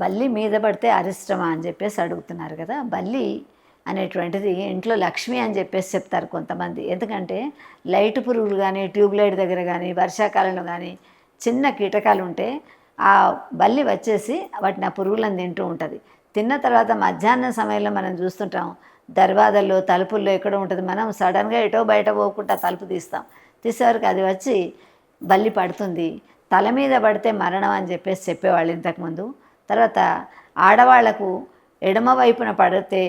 బల్లి మీద పడితే అరిష్టమా అని చెప్పేసి అడుగుతున్నారు కదా. బల్లి అనేటువంటిది ఇంట్లో లక్ష్మి అని చెప్పేసి చెప్తారు కొంతమంది. ఎందుకంటే లైట్ పురుగులు కానీ ట్యూబ్ లైట్ దగ్గర కానీ వర్షాకాలంలో కానీ చిన్న కీటకాలు ఉంటే ఆ బల్లి వచ్చేసి వాటిని ఆ పురుగులను తింటూ ఉంటుంది. తిన్న తర్వాత మధ్యాహ్నం సమయంలో మనం చూస్తుంటాం దర్వాజల్లో తలుపుల్లో ఎక్కడ ఉంటుంది మనం సడన్గా ఎటో బయట పోకుండా తలుపు తీస్తాం. తీసేవరకు అది వచ్చి బల్లి పడుతుంది. తల మీద పడితే మరణం అని చెప్పేసి చెప్పేవాళ్ళు ఇంతకుముందు. తర్వాత ఆడవాళ్ళకు ఎడమ వైపున పడితే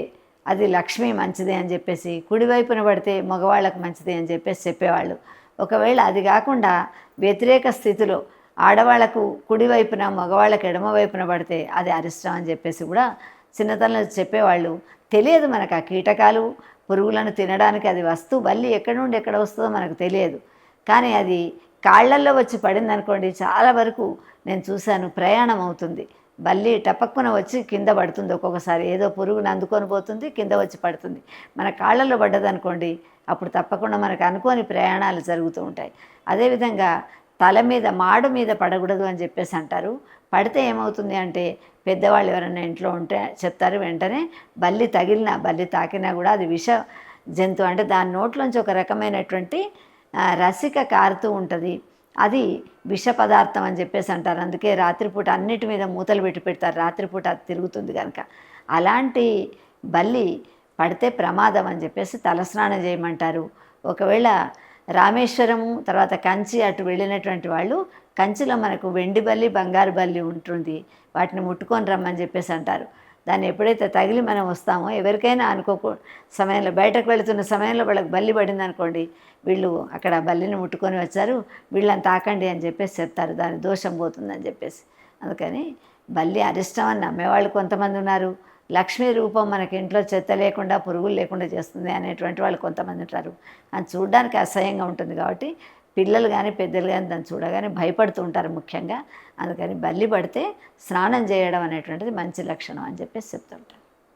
అది లక్ష్మి మంచిది అని చెప్పేసి కుడివైపున పడితే మగవాళ్ళకు మంచిది అని చెప్పేసి చెప్పేవాళ్ళు. ఒకవేళ అది కాకుండా వ్యతిరేక స్థితిలో ఆడవాళ్ళకు కుడివైపున మగవాళ్ళకు ఎడమ వైపున పడితే అది అరిష్టం అని చెప్పేసి కూడా చిన్నతనంలో చెప్పేవాళ్ళు. తెలియదు మనకు ఆ కీటకాలు పురుగులను తినడానికి అది వస్తూ బల్లి ఎక్కడి నుండి ఎక్కడ వస్తుందో మనకు తెలియదు. కానీ అది కాళ్ళల్లో వచ్చి పడింది అనుకోండి చాలా వరకు నేను చూశాను ప్రయాణం అవుతుంది. బల్లి టపక్కున వచ్చి కింద పడుతుంది ఒక్కొక్కసారి. ఏదో పురుగును అందుకొని పోతుంది కింద వచ్చి పడుతుంది. మన కాళ్ళల్లో పడ్డదనుకోండి అప్పుడు తప్పకుండా మనకు అనుకోని ప్రయాణాలు జరుగుతూ ఉంటాయి. అదేవిధంగా తల మీద మాడు మీద పడకూడదు అని చెప్పేసి అంటారు. పడితే ఏమవుతుంది అంటే పెద్దవాళ్ళు ఎవరైనా ఇంట్లో ఉంటే చెప్తారు వెంటనే బల్లి తగిలినా బల్లి తాకినా కూడా అది విష జంతువు. అంటే దాని నోట్లోంచి ఒక రకమైనటువంటి రసిక కారుతూ ఉంటుంది. అది విష పదార్థం అని చెప్పేసి అంటారు. అందుకే రాత్రిపూట అన్నిటి మీద మూతలు పెట్టి పెడతారు. రాత్రిపూట అది తిరుగుతుంది కనుక. అలాంటి బల్లి పడితే ప్రమాదం అని చెప్పేసి తలస్నానం చేయమంటారు. ఒకవేళ రామేశ్వరము తర్వాత కంచి అటు వెళ్ళినటువంటి వాళ్ళు కంచిలో మనకు వెండి బల్లి బంగారు బల్లి ఉంటుంది. వాటిని ముట్టుకొని రమ్మని చెప్పేసి అంటారు. దాన్ని ఎప్పుడైతే తగిలి మనం వస్తామో ఎవరికైనా అనుకోకు సమయంలో బయటకు వెళుతున్న సమయంలో వాళ్ళకి బల్లి పడింది అనుకోండి వీళ్ళు అక్కడ బల్లిని ముట్టుకొని వచ్చారు వీళ్ళని తాకండి అని చెప్పేసి చెప్తారు దాని దోషం పోతుందని చెప్పేసి. అందుకని బల్లి అరిష్టం అని నమ్మేవాళ్ళు కొంతమంది ఉన్నారు. లక్ష్మీ రూపం మనకి ఇంట్లో చెత్త లేకుండా పురుగులు లేకుండా చేస్తుంది అనేటువంటి వాళ్ళు కొంతమంది ఉంటారు. అని చూడడానికి అసహ్యంగా ఉంటుంది కాబట్టి పిల్లలు కానీ పెద్దలు కానీ దాన్ని చూడగానే భయపడుతూ ఉంటారు ముఖ్యంగా. అందుకని బల్లి పడితే స్నానం చేయడం అనేటువంటిది మంచి లక్షణం అని చెప్పేసి చెప్తుంటారు.